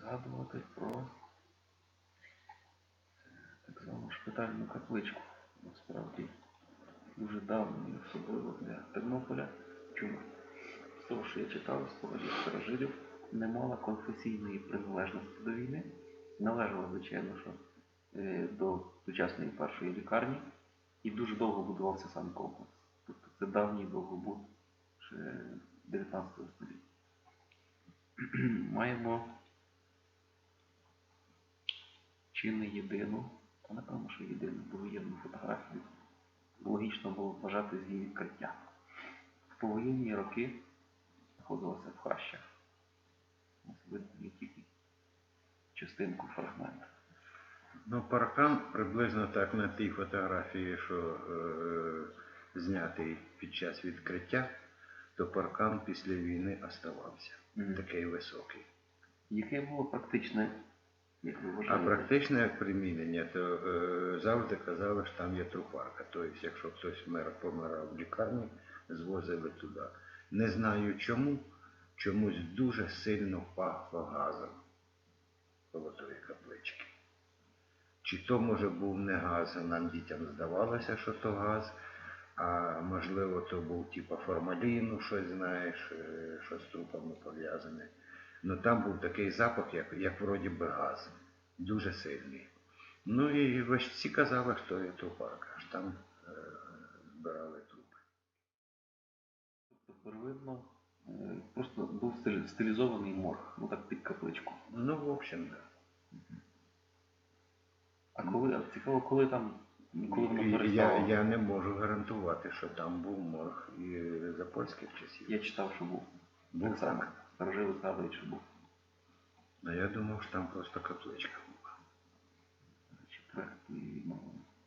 згадувати про е, так звану шпитальну капличку. Насправді дуже давньою, особливо для Тернополя. Чому? З того, що я читав, спогадів старожилів, не мала конфесійної приналежності до війни. Належала, звичайно, що е, до сучасної першої лікарні і дуже довго будувався сам комплекс. Тобто це давній довгобуд ще 19 століття. Маємо чи не єдину, та напевно, що єдину повоєнну фотографію. Логічно було вважати з її відкриття. В повоєнні роки знаходилася в хащах. Видно тільки частинку фрагменту. Ну, паркан приблизно так на тій фотографії, що е, знятий під час відкриття, то паркан після війни оставався. Мгм. Такий високий. Яке було практичне, як ви А вважаєте? практичне як примінення, то е, завжди казали, що там є трупарка. Тобто, якщо хтось вмер, помирав в лікарні, звозили туди. Не знаю чому, чомусь дуже сильно пахло газом коло тої каплички. Чи то, може, був не газ, а нам дітям здавалося, що то газ, а можливо, то був типа формаліну, щось знаєш, е, що з трупами пов'язане. Ну там був такий запах, як, як вроді би газ, дуже сильний. Ну і всі казали, що є трупарка, аж там е, збирали трупи. Тобто первинно е, просто був стилізований морг, ну так під капличку. Ну, в общем, да. А коли, а цікаво, коли там, коли воно Я, я не можу гарантувати, що там був морг і за польських часів. Я читав, що був. Був так так. Там же табличка був. А я думал, что там просто капличка була. Четвертий мало.